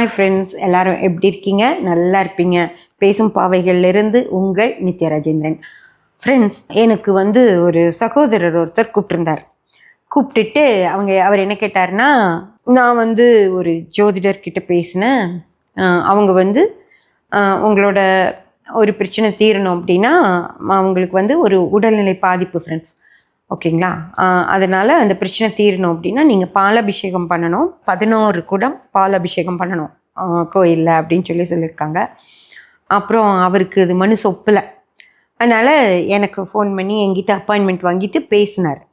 Hi friends எல்லாரும் எப்படி இருக்கீங்க? நல்லா இருப்பீங்க. பேசும் பாவைகள்லேருந்து உங்கள் நித்ய ராஜேந்திரன். ஃப்ரெண்ட்ஸ் எனக்கு வந்து ஒரு சகோதரர் ஒருத்தர் கூப்பிட்டுருந்தார். கூப்பிட்டுட்டு அவங்க அவர் என்ன கேட்டாருன்னா நான் வந்து ஒரு ஜோதிடர்கிட்ட பேசினேன். அவங்க வந்து உங்களோட ஒரு பிரச்சனை தீரணும் அப்படின்னா அவங்களுக்கு வந்து ஒரு உடல்நிலை பாதிப்பு ஃப்ரெண்ட்ஸ் ஓகேங்களா? அதனால் அந்த பிரச்சனை தீரணும் அப்படின்னா நீங்கள் பாலாபிஷேகம் பண்ணணும். பதினோரு குடம் பாலாபிஷேகம் பண்ணணும். கோயிலில் அப்படின்னு சொல்லி சொல்லியிருக்காங்க. அப்புறம் அவருக்கு இது மனு ஒப்பலை அதனால் எனக்கு ஃபோன் பண்ணி என்கிட்ட அப்பாயின்மெண்ட் வாங்கிட்டு பேசினார்.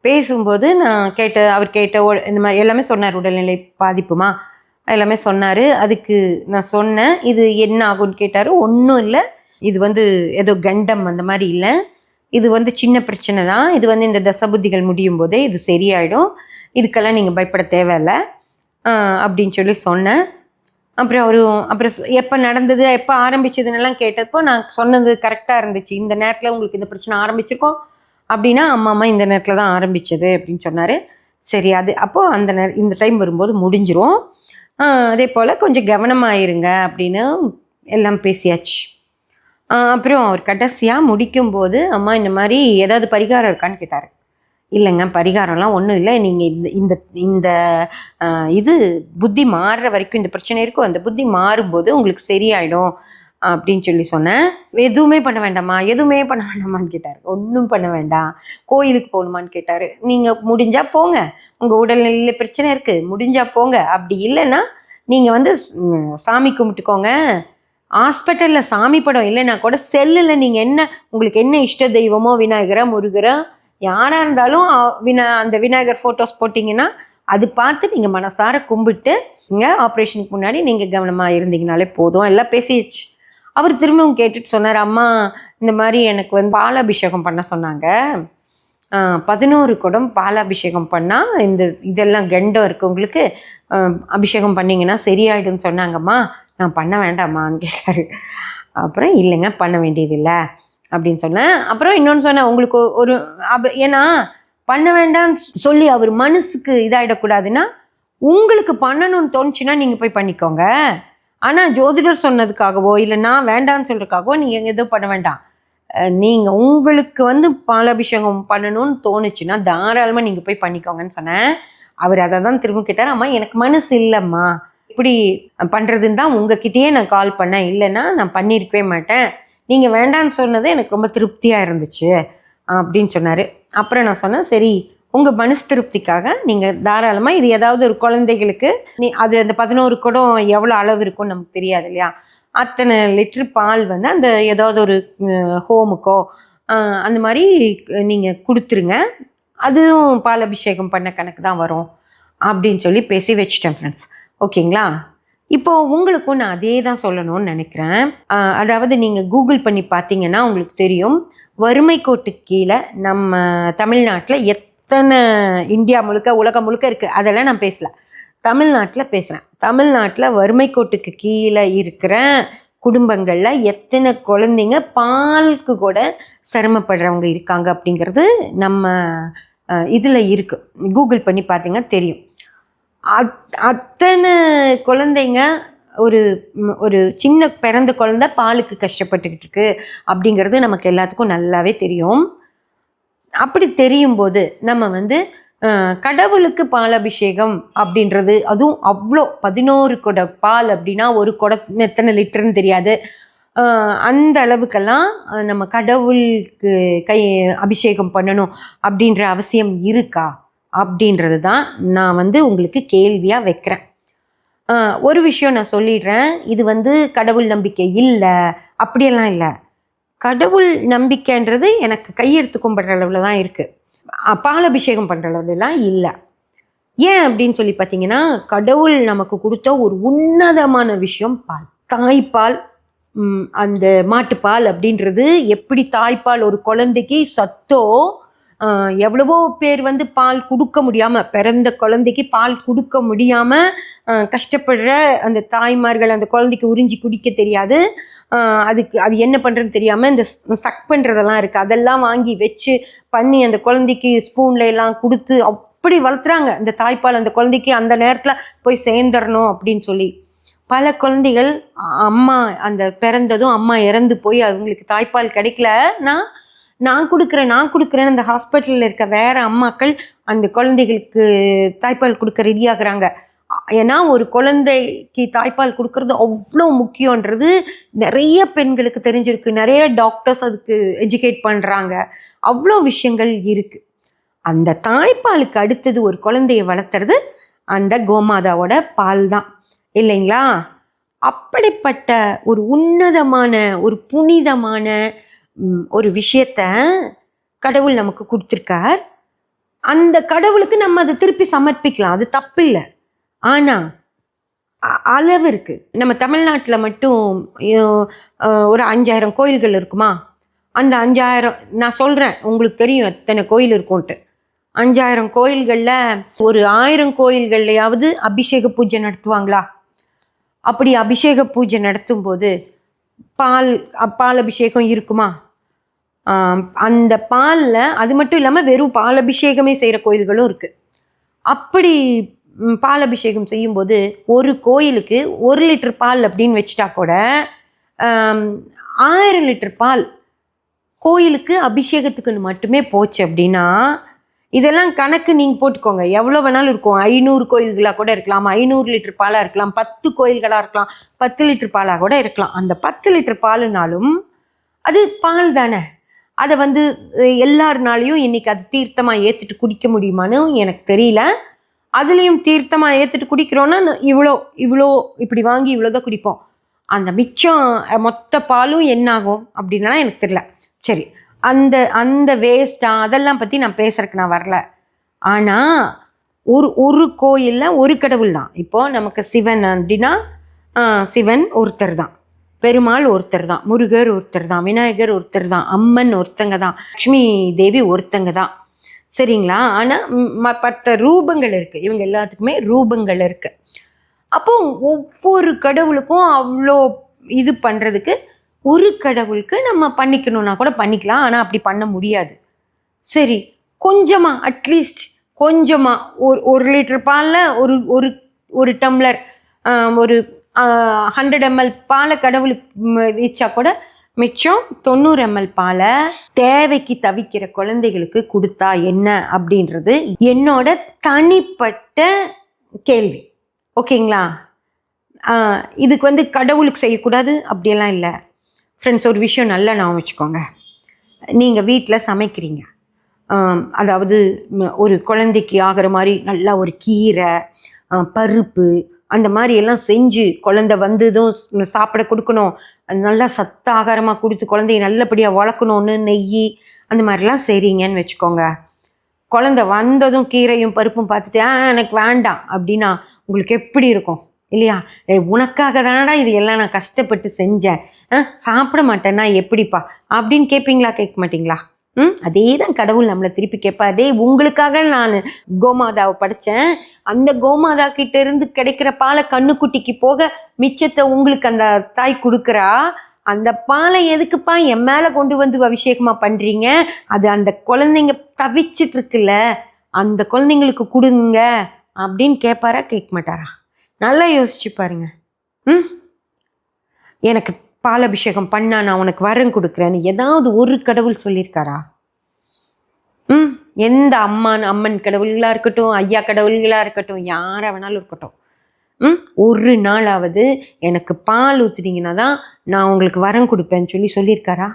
பேசும்போது நான் கேட்ட அவர் கேட்ட உட- இந்த மாதிரி எல்லாமே சொன்னார் உடல்நிலை பாதிப்புமா? எல்லாமே சொன்னார். அதுக்கு நான் சொன்னேன் இது என்ன ஆகும்னு கேட்டார். ஒன்றும் இல்லை. இது வந்து ஏதோ கண்டம் அந்த மாதிரி இல்லை. இது வந்து சின்ன பிரச்சனை தான். இது வந்து இந்த தசபுத்திகள் முடியும் போதே இது சரியாயிடும். இதுக்கெல்லாம் நீங்கள் பயப்பட தேவையில்லை. அப்படின்னு சொல்லி சொன்னேன். அப்புறம் ஒரு அப்புறம் எப்போ நடந்தது எப்போ ஆரம்பிச்சதுன்னெல்லாம் கேட்டப்போ நான் சொன்னது கரெக்டாக இருந்துச்சு. இந்த நேரத்தில் உங்களுக்கு இந்த பிரச்சனை ஆரம்பிச்சிருக்கோம் அப்படின்னா அம்மா அம்மா இந்த நேரத்தில் தான் ஆரம்பிச்சது அப்படின்னு சொன்னார். சரி அது அப்போது அந்த நேர இந்த டைம் வரும்போது முடிஞ்சிரும். அதே போல் கொஞ்சம் கவனமாக இருங்க அப்படின்னு எல்லாம் பேசியாச்சு. அப்புறம் அவர் கடைசியாக முடிக்கும்போது அம்மா இந்த மாதிரி ஏதாவது பரிகாரம் இருக்கான்னு கேட்டார். இல்லைங்க பரிகாரம்லாம் ஒன்றும் இல்லை. நீங்கள் இந்த இந்த இந்த இது புத்தி மாறுற வரைக்கும் இந்த பிரச்சனை இருக்கும். அந்த புத்தி மாறும்போது உங்களுக்கு சரியாயிடும் அப்படின்னு சொல்லி சொன்னேன். எதுவுமே பண்ண வேண்டாமா எதுவுமே பண்ண வேண்டாமான்னு கேட்டார். ஒன்றும் பண்ண வேண்டாம். கோயிலுக்கு போகணுமான்னு கேட்டார். நீங்கள் முடிஞ்சால் போங்க. உங்கள் உடல்நிலையில் பிரச்சனை இருக்குது முடிஞ்சால் போங்க. அப்படி இல்லைன்னா நீங்கள் வந்து சாமி கும்பிட்டுக்கோங்க. ஹாஸ்பிட்டலில் சாமி படம் இல்லைன்னா கூட செல்லில் நீங்கள் என்ன உங்களுக்கு என்ன இஷ்ட தெய்வமோ விநாயகரா முருகரா யாராக இருந்தாலும் வினா அந்த விநாயகர் ஃபோட்டோஸ் போட்டிங்கன்னா அது பார்த்து நீங்கள் மனசார கும்பிட்டு இங்கே ஆப்ரேஷனுக்கு முன்னாடி நீங்கள் கவனமாக இருந்தீங்கனாலே போதும். எல்லாம் பேசிடுச்சு அவர் திரும்பவும் கேட்டுட்டு சொன்னார் அம்மா இந்த மாதிரி எனக்கு வந்து பாலாபிஷேகம் பண்ண சொன்னாங்க. பதினோரு குடம் பாலாபிஷேகம் பண்ணால் இந்த இதெல்லாம் கெண்டம் இருக்குது உங்களுக்கு அபிஷேகம் பண்ணிங்கன்னா சரியாயிடும்னு சொன்னாங்கம்மா. நான் பண்ண வேண்டாமான்னு கேட்டார். அப்புறம் இல்லைங்க பண்ண வேண்டியதில்லை அப்படின்னு சொன்னேன். அப்புறம் இன்னொன்று சொன்னேன் உங்களுக்கு ஒரு அப ஏன்னா பண்ண வேண்டாம்னு சொல்லி அவர் மனசுக்கு இதாகிடக்கூடாதுன்னா உங்களுக்கு பண்ணணும்னு தோணுச்சுன்னா நீங்கள் போய் பண்ணிக்கோங்க. ஆனால் ஜோதிடர் சொன்னதுக்காகவோ இல்லை நான் வேண்டாம்னு சொல்கிறதுக்காகவோ நீங்கள் எதுவும் பண்ண வேண்டாம். நீங்கள் உங்களுக்கு வந்து பாலாபிஷேகம் பண்ணணும்னு தோணுச்சுன்னா தாராளமாக நீங்கள் போய் பண்ணிக்கோங்கன்னு சொன்னேன். அவர் அதை தான் திரும்ப கேட்டார். அம்மா எனக்கு மனசு இல்லைம்மா. இப்படி பண்ணுறதுன்னு தான் உங்ககிட்டயே நான் கால் பண்ணேன். இல்லைன்னா நான் பண்ணியிருக்கவே மாட்டேன். நீங்கள் வேண்டான்னு சொன்னது எனக்கு ரொம்ப திருப்தியாக இருந்துச்சு அப்படின்னு சொன்னார். அப்புறம் நான் சொன்னேன் சரி உங்கள் மனசு திருப்திக்காக நீங்கள் தாராளமாக இது ஏதாவது ஒரு குழந்தைகளுக்கு நீ அது அந்த பதினோரு குடம் எவ்வளோ அளவு இருக்கும்னு நமக்கு தெரியாது இல்லையா? அத்தனை லிட்டர் பால் வந்து அந்த ஏதாவது ஒரு ஹோமுக்கோ அந்த மாதிரி நீங்கள் கொடுத்துருங்க. அதுவும் பால் அபிஷேகம் பண்ண கணக்கு தான் வரும் அப்படின்னு சொல்லி பேசி வச்சுட்டேன் ஃப்ரெண்ட்ஸ் ஓகேங்களா? இப்போ உங்களுக்கும் நான் அதே தான் சொல்லணும்னு நினைக்கிறேன். அதாவது நீங்கள் கூகுள் பண்ணி பார்த்தீங்கன்னா உங்களுக்கு தெரியும். வறுமை கோட்டு கீழே நம்ம தமிழ்நாட்டில் எத்தனை இந்தியா முழுக்க உலகம் முழுக்க இருக்குது அதெல்லாம் நான் பேசல. தமிழ்நாட்டில் பேசுகிறேன் தமிழ்நாட்டில் வறுமை கோட்டுக்கு கீழே இருக்கிற குடும்பங்களில் எத்தனை குழந்தைங்க பாலுக்கு கூட சிரமப்படுறவங்க இருக்காங்க அப்படிங்கிறது நம்ம இதில் இருக்குது கூகுள் பண்ணி பார்த்தீங்கன்னா தெரியும். அத் அத்தனை குழந்தைங்க ஒரு ஒரு சின்ன பிறந்த குழந்த பாலுக்கு கஷ்டப்பட்டுக்கிட்டு இருக்கு அப்படிங்கிறது நமக்கு எல்லாத்துக்கும் நல்லாவே தெரியும். அப்படி தெரியும் போது நம்ம வந்து கடவுளுக்கு பாலாபிஷேகம் அப்படின்றது அதுவும் அவ்வளோ பதினோரு குட பால் அப்படின்னா ஒரு குடம் எத்தனை லிட்டர்னு தெரியாது. அந்த அளவுக்கெல்லாம் நம்ம கடவுளுக்கு கை அபிஷேகம் பண்ணணும் அப்படின்ற அவசியம் இருக்கா? அப்படின்றது தான் நான் வந்து உங்களுக்கு கேள்வியாக வைக்கிறேன். ஒரு விஷயம் நான் சொல்லிடுறேன். இது வந்து கடவுள் நம்பிக்கை இல்லை அப்படியெல்லாம் இல்லை. கடவுள் நம்பிக்கைன்றது எனக்கு கையெடுத்து கும்பிட்ற அளவில் தான் இருக்குது பாலபிஷேகம் பண்ணுற அளவுலாம் இல்லை. ஏன் அப்படின்னு சொல்லி பார்த்தீங்கன்னா கடவுள் நமக்கு கொடுத்த ஒரு உன்னதமான விஷயம் பால். தாய்ப்பால் அந்த மாட்டுப்பால் அப்படின்றது எப்படி தாய்ப்பால் ஒரு குழந்தைக்கு சத்தோ எவ்வளவோ பேர் வந்து பால் கொடுக்க முடியாமல் பிறந்த குழந்தைக்கு பால் கொடுக்க முடியாமல் கஷ்டப்படுற அந்த தாய்மார்கள் அந்த குழந்தைக்கு உறிஞ்சி குடிக்க தெரியாது. அதுக்கு அது என்ன பண்ணுறதுன்னு தெரியாமல் இந்த சக் பண்ணுறதெல்லாம் இருக்குது அதெல்லாம் வாங்கி வச்சு பண்ணி அந்த குழந்தைக்கு ஸ்பூனில் எல்லாம் கொடுத்து அப்படி வளர்த்துறாங்க. இந்த தாய்ப்பால் அந்த குழந்தைக்கு அந்த நேரத்தில் போய் சேர்ந்துடணும் அப்படின்னு சொல்லி. பல குழந்தைகள் அம்மா அந்த பிறந்ததும் அம்மா இறந்து போய் அவங்களுக்கு தாய்ப்பால் கிடைக்கலன்னா நான் கொடுக்குறேன் நான் கொடுக்குறேன்னு அந்த ஹாஸ்பிட்டலில் இருக்க வேற அம்மாக்கள் அந்த குழந்தைகளுக்கு தாய்ப்பால் கொடுக்க ரெடி ஆகுறாங்க. ஏன்னா ஒரு குழந்தைக்கு தாய்ப்பால் கொடுக்கறது அவ்வளோ முக்கியன்றது நிறைய பெண்களுக்கு தெரிஞ்சிருக்கு. நிறைய டாக்டர்ஸ் அதுக்கு எஜுகேட் பண்ணுறாங்க அவ்வளோ விஷயங்கள் இருக்குது அந்த தாய்ப்பாலுக்கு அடுத்தது ஒரு குழந்தைய வளர்த்துறது அந்த கோமாதாவோட பால் தான். இல்லைங்களா? அப்படிப்பட்ட ஒரு உன்னதமான ஒரு புனிதமான ஒரு விஷயத்த கடவுள் நமக்கு கொடுத்துருக்கார். அந்த கடவுளுக்கு நம்ம அதை திருப்பி சமர்ப்பிக்கலாம். அது தப்பு இல்லை. ஆனால் அளவு இருக்குது நம்ம தமிழ்நாட்டில் மட்டும் ஒரு அஞ்சாயிரம் கோயில்கள் இருக்குமா? அந்த அஞ்சாயிரம் நான் சொல்கிறேன் உங்களுக்கு தெரியும் எத்தனை கோயில் இருக்கும்ன்ட்டு. அஞ்சாயிரம் கோயில்களில் ஒரு ஆயிரம் கோயில்கள்லையாவது அபிஷேக பூஜை நடத்துவாங்களா? அப்படி அபிஷேக பூஜை நடத்தும் போது பால் பால் அபிஷேகம் இருக்குமா? அந்த பாலில் அது மட்டும் இல்லாமல் வெறும் பால் அபிஷேகமே செய்கிற கோயில்களும் இருக்குது அப்படி பால் அபிஷேகம் செய்யும்போது ஒரு கோயிலுக்கு ஒரு லிட்டர் பால் அப்படின்னு வச்சுட்டா கூட ஆயிரம் லிட்டர் பால் கோயிலுக்கு அபிஷேகத்துக்குன்னு மட்டுமே போச்சு அப்படின்னா இதெல்லாம் கணக்கு நீங்கள் போட்டுக்கோங்க. எவ்வளோ வேணாலும் இருக்கும். ஐநூறு கோயில்களாக கூட இருக்கலாம். ஐநூறு லிட்டர் பாலாக இருக்கலாம். பத்து கோயில்களாக இருக்கலாம். பத்து லிட்டர் பாலாக கூட இருக்கலாம். அந்த பத்து லிட்டர் பாலுனாலும் அது பால் தானே. அதை வந்து எல்லாருனாலையும் இன்னைக்கு அது தீர்த்தமாக ஏற்றுட்டு குடிக்க முடியுமான்னு எனக்கு தெரியல. அதுலேயும் தீர்த்தமாக ஏற்றுட்டு குடிக்கிறோன்னா நான் இவ்வளோ இவ்வளோ இப்படி வாங்கி இவ்வளோ தான் குடிப்போம். அந்த மிச்சம் மொத்த பாலும் என்னாகும் அப்படின்னா எனக்கு தெரியல. சரி. அந்த அந்த வேஸ்டா அதெல்லாம் பற்றி நான் பேசுறதுக்கு நான் வரல. ஆனால் ஒரு ஒரு கோயிலில் ஒரு கடவுள் தான். இப்போது நமக்கு சிவன் அப்படின்னா சிவன் ஒருத்தர் தான். பெருமாள் ஒருத்தர் தான். முருகர் ஒருத்தர் தான். விநாயகர் ஒருத்தர் தான். அம்மன் ஒருத்தங்க தான். லக்ஷ்மி தேவி ஒருத்தங்க தான். சரிங்களா? ஆனால் மற்ற ரூபங்கள் இருக்குது இவங்க எல்லாத்துக்குமே ரூபங்கள் இருக்குது அப்போது ஒவ்வொரு கடவுளுக்கும் அவ்வளோ இது பண்ணுறதுக்கு ஒரு கடவுளுக்கு நம்ம பண்ணிக்கணும்னா கூட பண்ணிக்கலாம் ஆனால் அப்படி பண்ண முடியாது. சரி கொஞ்சமாக அட்லீஸ்ட் கொஞ்சமாக ஒரு ஒரு லிட்டர் பாலில் ஒரு ஒரு ஒரு டம்ளர் ஒரு ஹண்ட்ரட் எம்எல் பாலை கடவுளுக்கு ம், வச்சா கூட மிச்சம் தொண்ணூறு எம்எல் பாலை தேவைக்கு தவிக்கிற குழந்தைகளுக்கு கொடுத்தா என்ன அப்படின்றது என்னோட தனிப்பட்ட கேள்வி. ஓகேங்களா? இதுக்கு வந்து கடவுளுக்கு செய்யக்கூடாது அப்படியெல்லாம் இல்லை. ஃப்ரெண்ட்ஸ் ஒரு விஷயம் நல்லா நான் வச்சுக்கோங்க. நீங்கள் வீட்டில் சமைக்கிறீங்க. அதாவது ஒரு குழந்தைக்கு ஆகிற மாதிரி நல்லா ஒரு கீரை பருப்பு அந்த மாதிரி எல்லாம் செஞ்சு குழந்தை வந்ததும் சாப்பிட கொடுக்கணும். நல்லா சத்த ஆகாரமாக கொடுத்து குழந்தைய நல்லபடியாக வளர்க்கணுன்னு நெய் அந்த மாதிரிலாம் செய்கிறீங்கன்னு வச்சுக்கோங்க. குழந்தை வந்ததும் கீரையும் பருப்பும் பார்த்துட்டு எனக்கு வேண்டாம். அப்படின்னா உங்களுக்கு எப்படி இருக்கும்? இல்லையா? ஏய் உனக்காக தானடா இது எல்லாம் நான் கஷ்டப்பட்டு செஞ்சேன். ஆ சாப்பிட மாட்டேன்னா எப்படிப்பா? அப்படின்னு கேட்பீங்களா கேட்க மாட்டீங்களா? ம் அதே தான் கடவுள் நம்மளை திருப்பி கேட்பார். டேய் உங்களுக்காக நான் கோமாதாவை படித்தேன் அந்த கோமாதா கிட்ட இருந்து கிடைக்கிற பாலை கண்ணுக்குட்டிக்கு போக மிச்சத்தை உங்களுக்கு அந்த தாய் கொடுக்குறா? அந்த பாலை எதுக்குப்பா என் மேலே கொண்டு வந்து அபிஷேகமாக பண்ணுறீங்க அது அந்த குழந்தைங்க தவிச்சிட்டு இருக்குல்ல அந்த குழந்தைங்களுக்கு கொடுங்க அப்படின்னு கேட்பாரா? கேட்க மாட்டாரா? நல்லா யோசிச்சு பாருங்க. ம்? எனக்கு பால் அபிஷேகம் பண்ணா நான் உனக்கு வரம் கொடுக்குறேன்னு ஏதாவது ஒரு கடவுள் சொல்லியிருக்காரா ம்? எந்த அம்மான் அம்மன் கடவுள்களாக இருக்கட்டும் ஐயா கடவுள்களாக இருக்கட்டும் யாராக வேணாலும் இருக்கட்டும். ம்? ஒரு நாளாவது எனக்கு பால் ஊற்றுனீங்கன்னா தான் நான் உங்களுக்கு வரம் கொடுப்பேன்னு சொல்லி சொல்லியிருக்காரா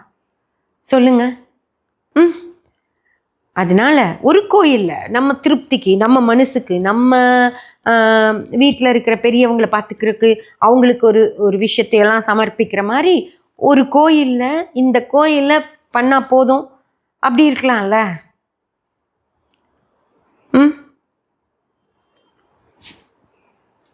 சொல்லுங்க. ம்? அதனால ஒரு கோயிலில் நம்ம திருப்திக்கு நம்ம மனசுக்கு நம்ம வீட்டில் இருக்கிற பெரியவங்களை பார்த்துக்கிறதுக்கு அவங்களுக்கு ஒரு ஒரு விஷயத்தையெல்லாம் சமர்ப்பிக்கிற மாதிரி ஒரு கோயிலில் இந்த கோயிலில் பண்ணால் போதும். அப்படி இருக்கலாம்ல? ம்?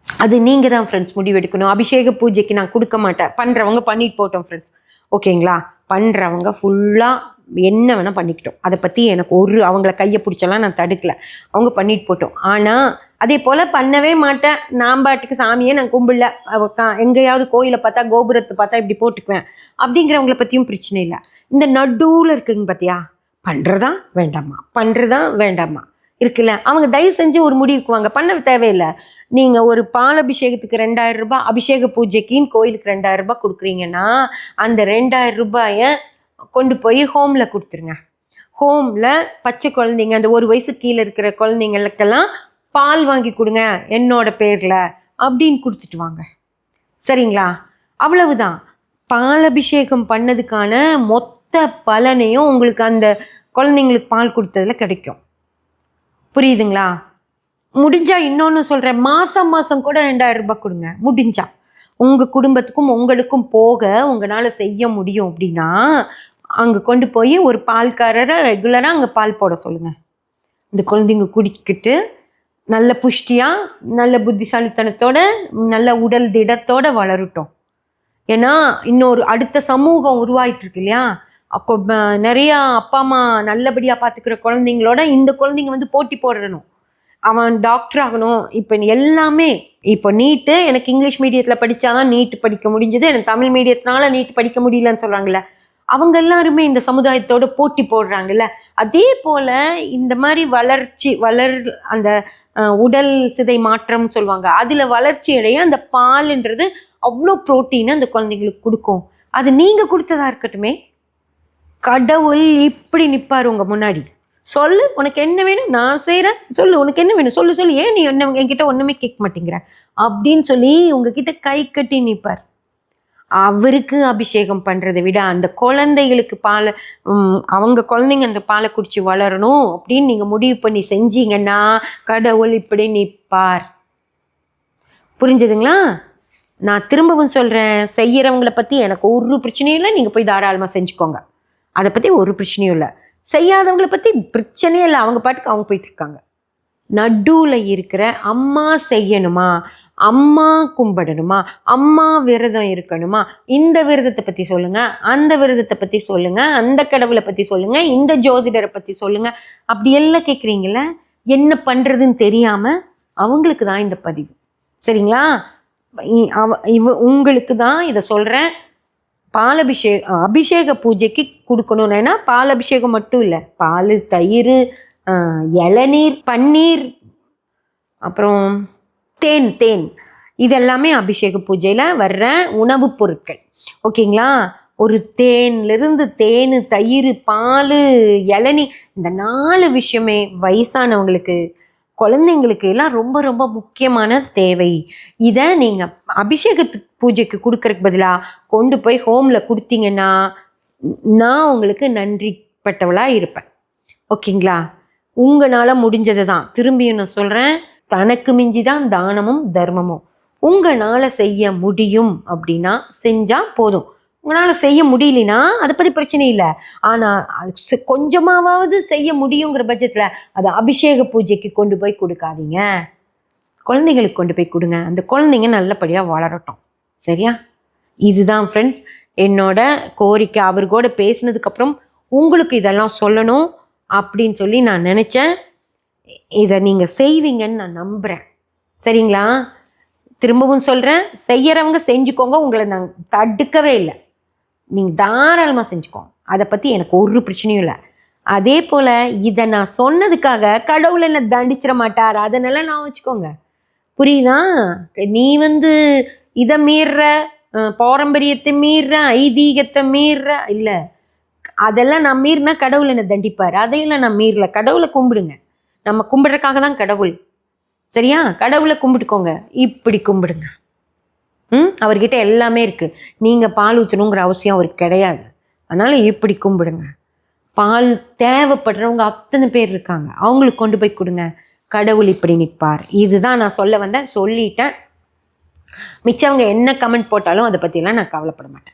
அது நீங்கள் தான் ஃப்ரெண்ட்ஸ் முடிவெடுக்கணும். அபிஷேக பூஜைக்கு நான் கொடுக்க மாட்டேன். பண்ணுறவங்க பண்ணிட்டு போட்டோம் ஃப்ரெண்ட்ஸ் ஓகேங்களா பண்ணுறவங்க ஃபுல்லாக என்ன வேணால் பண்ணிக்கிட்டோம். அதை பற்றி எனக்கு ஒரு அவங்கள கையை பிடிச்செல்லாம் நான் தடுக்கல. அவங்க பண்ணிட்டு போட்டோம். ஆனால் அதே போல் பண்ணவே மாட்டேன். நான் பாட்டுக்கு சாமியே நான் கும்பிடல. கா- எங்கேயாவது கோயிலை பார்த்தா கோபுரத்தை பார்த்தா இப்படி போட்டுக்குவேன். அப்படிங்கிறவங்கள பற்றியும் பிரச்சனை இல்லை. இந்த நடுவில் இருக்குங்க பார்த்தியா பண்ணுறதா வேண்டாமா? பண்ணுறதா வேண்டாமா? இருக்குல்ல? அவங்க தயவு செஞ்சு ஒரு முடிவுக்கு வாங்க. பண்ண தேவையில்லை. நீங்கள் ஒரு பால் அபிஷேகத்துக்கு ரெண்டாயிரம் ரூபாய் அபிஷேக பூஜைக்குன்னு கோயிலுக்கு ரெண்டாயிரம் ரூபாய் கொடுக்குறீங்கன்னா அந்த ரெண்டாயிரம் ரூபாயை கொண்டு போய் ஹோமில் கொடுத்துருங்க. ஹோமில் பச்சை குழந்தைங்க அந்த ஒரு வயசு கீழே இருக்கிற குழந்தைங்களுக்கெல்லாம் பால் வாங்கி கொடுங்க என்னோட பேரில் அப்படின்னு கொடுத்துட்டு வாங்க. சரிங்களா? அவ்வளவுதான். பால் அபிஷேகம் பண்ணதுக்கான மொத்த பலனையும் உங்களுக்கு அந்த குழந்தைங்களுக்கு பால் கொடுத்ததுல கிடைக்கும். புரியுதுங்களா? முடிஞ்சா இன்னொன்று சொல்கிறேன் மாதம் மாதம் கூட ரெண்டாயிரம் ரூபாய் கொடுங்க. முடிஞ்சா. உங்கள் குடும்பத்துக்கும் உங்களுக்கும் போக உங்களால் செய்ய முடியும் அப்படின்னா அங்கே கொண்டு போய் ஒரு பால்காரரை ரெகுலராக அங்கே பால் போட சொல்லுங்கள் இந்த குழந்தைங்க குடிக்கிட்டு நல்ல புஷ்டியாக நல்ல புத்திசாலித்தனத்தோட நல்ல உடல் திடத்தோட வளரட்டும். ஏன்னா இன்னொரு அடுத்த சமூகம் உருவாயிட்டு இருக்கு இல்லையா அப்போ நிறையா அப்பா அம்மா நல்லபடியாக பார்த்துக்கிற குழந்தைங்களோட இந்த குழந்தைங்க வந்து போட்டி போடணும். அவன் டாக்டர் ஆகணும். இப்போ எல்லாமே இப்போ நீட்டு எனக்கு இங்கிலீஷ் மீடியத்தில் படித்தாதான் நீட்டு படிக்க முடிஞ்சது எனக்கு தமிழ் மீடியத்தினால நீட்டு படிக்க முடியலன்னு சொல்கிறாங்களே அவங்க எல்லாருமே இந்த சமுதாயத்தோட போட்டி போடுறாங்கல்ல. அதே போல் இந்த மாதிரி வளர்ச்சி வளர் அந்த உடல் சிதை மாற்றம்னு சொல்லுவாங்க. அதில் வளர்ச்சி அடைய அந்த பால்ன்றது அவ்வளோ புரோட்டீன் அந்த குழந்தைங்களுக்கு கொடுக்கும். அது நீங்கள் கொடுத்ததா இருக்கட்டுமே. கடவுள் இப்படி நிற்பார் உங்கள் முன்னாடி. சொல்லு உனக்கு என்ன வேணும்? நான் செய்கிறேன் சொல்லு உனக்கு என்ன வேணும்? சொல்லு சொல்லு. ஏன் நீ என்ன என்கிட்ட ஒன்றுமே கேட்க மாட்டேங்கிற? அப்படின்னு சொல்லி உங்ககிட்ட கை கட்டி நிற்பார் அவருக்கு அபிஷேகம் பண்ணுறதை விட அந்த குழந்தைகளுக்கு பாலை அவங்க குழந்தைங்க அந்த பாலை குடிச்சு வளரணும் அப்படின்னு நீங்கள் முடிவு பண்ணி செஞ்சீங்கன்னா கடவுள் இப்படி நிற்பார். புரிஞ்சுதுங்களா? நான் திரும்பவும் சொல்கிறேன் செய்கிறவங்கள பற்றி எனக்கு ஒரு பிரச்சனையும் இல்லை நீங்கள் போய் தாராளமாக செஞ்சுக்கோங்க. அதை பற்றி ஒரு பிரச்சனையும் இல்லை. செய்யாதவங்கள பற்றி பிரச்சனையே இல்லை அவங்க பாட்டுக்கு அவங்க போயிட்டுருக்காங்க நடுவில் இருக்கிற அம்மா செய்யணுமா? அம்மா கும்பிடணுமா? அம்மா விரதம் இருக்கணுமா? இந்த விரதத்தை பற்றி சொல்லுங்கள் அந்த விரதத்தை பற்றி சொல்லுங்கள் அந்த கடவுளை பற்றி சொல்லுங்கள் இந்த ஜோதிடரை பற்றி சொல்லுங்கள் அப்படி எல்லாம் கேட்குறீங்கள என்ன பண்ணுறதுன்னு தெரியாமல் அவங்களுக்கு தான் இந்த பதிவு. சரிங்களா? அவ இவ உங்களுக்கு தான் இதை சொல்கிறேன் பாலபிஷேக அபிஷேக பூஜைக்கு கொடுக்கணும் ஏன்னா பால் அபிஷேகம் மட்டும் இல்லை. பால் தயிர் இளநீர் பன்னீர் அப்புறம் தேன் தேன். இதெல்லாமே அபிஷேக பூஜையில் வர்ற உணவுப் பொருட்கள். ஓகேங்களா? ஒரு தேன்லேருந்து தேன் தயிர் பால் இளநி. இந்த நாலு விஷயமே வயசானவங்களுக்கு குழந்தைங்களுக்கு எல்லாம் ரொம்ப ரொம்ப முக்கியமான தேவை. இதை நீங்கள் அபிஷேகத்துக்கு பூஜைக்கு கொடுக்கறக்கு பதிலாக கொண்டு போய் ஹோமில் கொடுத்தீங்கன்னா நான் உங்களுக்கு நன்றிப்பட்டவளாக இருப்பேன். ஓகேங்களா? உங்களால் முடிஞ்சது தான் திரும்பியும் நான் சொல்கிறேன் தனக்கு மிஞ்சி தான் தானமும் தர்மமும். உங்களால் செய்ய முடியும் அப்படின்னா செஞ்சால் போதும். உங்களால் செய்ய முடியலனா அதை பற்றி பிரச்சனை இல்லை. ஆனால் கொஞ்சமாவது செய்ய முடியுங்கிற பட்சத்தில் அதை அபிஷேக பூஜைக்கு கொண்டு போய் கொடுக்காதீங்க. குழந்தைங்களுக்கு கொண்டு போய் கொடுங்க. அந்த குழந்தைங்க நல்லபடியாக வளரட்டும். சரியா? இதுதான் ஃப்ரெண்ட்ஸ் என்னோட கோரிக்கை. அவர் கூட பேசினதுக்கப்புறம் உங்களுக்கு இதெல்லாம் சொல்லணும் அப்படின்னு சொல்லி நான் நினச்சேன். இதை நீங்கள் செய்வீங்கன்னு நான் நம்புகிறேன் சரிங்களா? திரும்பவும் சொல்கிறேன் செய்யறவங்க செஞ்சுக்கோங்க உங்களை நான் தடுக்கவே இல்லை. நீங்கள் தாராளமாக செஞ்சுக்கோங்க. அதை பற்றி எனக்கு ஒரு பிரச்சனையும் இல்லை. அதே போல் இதை நான் சொன்னதுக்காக கடவுள் என்னை தண்டிச்சிட மாட்டார். அதனால நான் வச்சுக்கோங்க. புரியுதா? நீ வந்து இதை மீறுற பாரம்பரியத்தை மீறுற ஐதீகத்தை மீறுற இல்லை. அதெல்லாம் நான் மீறினா கடவுள் என்னை தண்டிப்பார். அதையெல்லாம் நான் மீறல. கடவுளை கும்பிடுங்க. நம்ம கும்பிட்றதுக்காக தான் கடவுள். சரியா? கடவுளை கும்பிட்டுக்கோங்க. இப்படி கும்பிடுங்க. ம்? அவர்கிட்ட எல்லாமே இருக்குது நீங்கள் பால் ஊற்றணுங்கிற அவசியம் அவருக்கு கிடையாது. அதனால் இப்படி கும்பிடுங்க. பால் தேவைப்படுறவங்க அத்தனை பேர் இருக்காங்க. அவங்களுக்கு கொண்டு போய் கொடுங்க. கடவுள் இப்படி நிற்பார். இதுதான் நான் சொல்ல வந்தேன். சொல்லிட்டேன். மிச்சவங்க என்ன கமெண்ட் போட்டாலும் அதை பற்றிலாம் நான் கவலைப்பட மாட்டேன்.